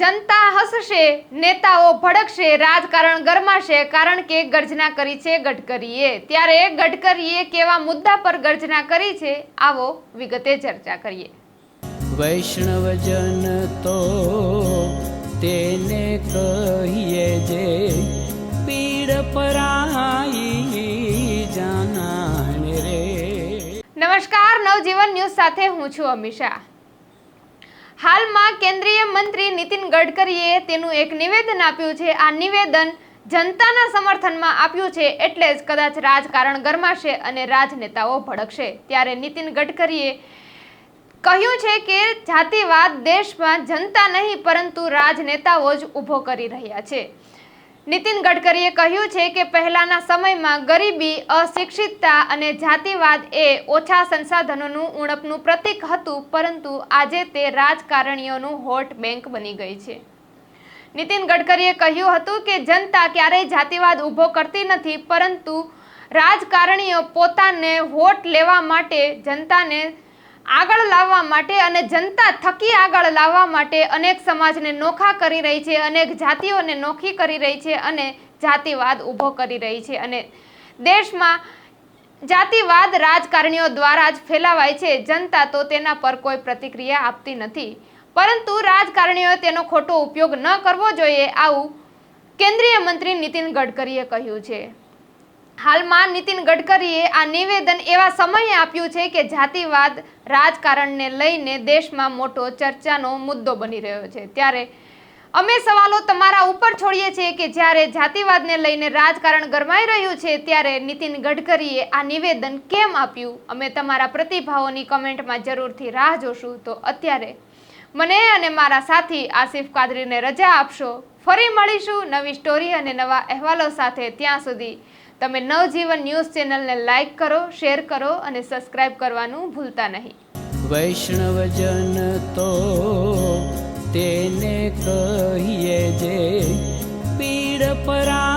જનતા હસશે નેતાઓ ભડકશે રાજકારણ ગરમાશે કારણ કે ગર્જના કરી છે ગડકરીએ. ત્યારે ગડકરીએ કેવા મુદ્દા પર ગર્જના કરી છે આવો વિગતે ચર્ચા કરીએ. વૈષ્ણવજન તો તેને કહીએ જે પીડ પરાઈ જાનાને રે. નમસ્કાર નવજીવન ન્યૂઝ સાથે હું છું અમિશા હાલમાં કેન્દ્રીય મંત્રી નીતિન ગડકરીએ તેનું એક નિવેદન આપ્યું છે. આ નિવેદન જનતાના સમર્થનમાં આપ્યું છે એટલે જ કદાચ રાજકારણ ગરમાશે અને રાજનેતાઓ ભડકશે. ત્યારે નીતિન ગડકરીએ કહ્યું છે કે જાતિવાદ દેશમાં જનતા નહીં, પરંતુ રાજનેતાઓ જ ઊભો કરી રહ્યા છે. નીતિન ગડકરીએ કહ્યું છે કે પહેલાના સમયમાં ગરીબી, અશિક્ષિતતા અને જાતિવાદ એ ઓછા સંસાધનોનું ઉણપનું પ્રતીક હતું, પરંતુ આજે તે રાજકારણીઓનું હોટ બેંક બની ગઈ છે. નીતિન ગડકરીએ કહ્યું હતું કે જનતા ક્યારેય જાતિવાદ ઊભો કરતી નથી, પરંતુ રાજકારણીઓ પોતાને વોટ લેવા માટે જનતાને આગળ લાવવા માટે અને જનતા થકી આગળ લાવવા માટે અનેક સમાજને નોખા કરી રહી છે, અનેક જાતિઓને નોખી કરી રહી છે અને જાતિવાદ ઊભો કરી રહી છે અને દેશમાં જાતિવાદ રાજકારણીઓ દ્વારા જ ફેલાવાય છે. જનતા તો તેના પર કોઈ પ્રતિક્રિયા આપતી નથી. પરંતુ રાજકારણીઓએ તેનો ખોટો ઉપયોગ ન કરવો જોઈએ, આવું કેન્દ્રીય મંત્રી નીતિન ગડકરીએ કહ્યું છે. હાલમાં નીતિન ગડકરીએ આ નિવેદન એવા સમયે આપ્યું છે કે જાતિવાદ રાજકારણને લઈને દેશમાં મોટો ચર્ચાનો મુદ્દો બની રહ્યો છે. ત્યારે અમે સવાલો તમારા ઉપર છોડીએ છીએ કે જ્યારે જાતિવાદને લઈને રાજકારણ ગરમાઈ રહ્યું છે, ત્યારે નીતિન ગડકરીએ આ નિવેદન કેમ આપ્યું? અમે તમારા પ્રતિભાવોની કમેન્ટમાં જરૂરથી રાહ જોશું. તો અત્યારે મને અને મારા સાથી આસિફ કાદરીને રજા આપશો. ફરી મળીશું નવી સ્ટોરી અને નવા અહેવાલો સાથે. ત્યાં સુધી તમે નવજીવન ન્યૂઝ ચેનલને લાઈક કરો, શેર કરો અને સબસ્ક્રાઇબ કરવાનું ભૂલતા નહીં. વૈષ્ણવજન તો તેને કહીએ જે પીડ પરા